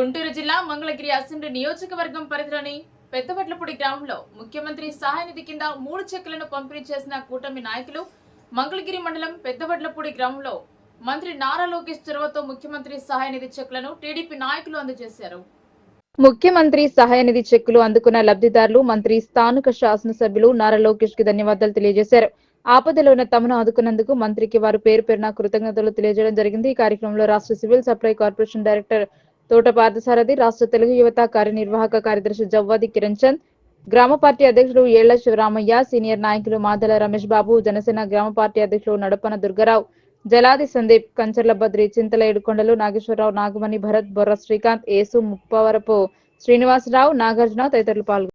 గుంటూరు జిల్లా మంగళగిరి అసెంబ్లీ నియోజకవర్గం పరిధిలోని పెద్దవడ్లపూడి గ్రామంలో ముఖ్యమంత్రి సహాయ నిధి కింద మూడు చెక్కులను పంపిణీ చేసిన కూటమి నాయకులు మంగళగిరి మండలం పెద్దవడ్లపూడి గ్రామంలో మంత్రి నారా లోకేష్ చొరవతో ముఖ్యమంత్రి సహాయ నిధి చెక్కులను టీడీపీ నాయకులు అందజేశారు. ముఖ్యమంత్రి సహాయ నిధి చెక్కులు అందుకున్న లబ్ధిదారులు మంత్రి స్థానిక శాసనసభ్యులు నారా లోకేష్కి ధన్యవాదాలు తెలియజేశారు. ఆపదలో ఉన్న తమను ఆదుకున్నందుకు మంత్రికి వారు పేరు పేరున కృతజ్ఞతలు తెలియజేయడం జరిగింది. ఈ కార్యక్రమంలో రాష్ట్ర సివిల్ సప్లై కార్పొరేషన్ డైరెక్టర్ తోట పార్థసారథి రాష్ట్ర తెలుగు యువత కార్యనిర్వాహక కార్యదర్శి జవ్వాది కిరణ్ చంద్ గ్రామ పార్టీ అధ్యక్షుడు ఏళ్ళ శివరామయ్య సీనియర్ నాయకులు మాదల రమేష్ బాబు జనసేన గ్రామ పార్టీ అధ్యక్షులు నడపన దుర్గారావు జలాది సందీప్ కంచర్ల బద్రి చింతల ఏడుకొండలు నాగేశ్వరరావు నాగమణి భరత్ బొర్ర శ్రీకాంత్ ఏసు ముప్పవరపు శ్రీనివాసరావు నాగార్జున తదితరులు పాల్గొన్నారు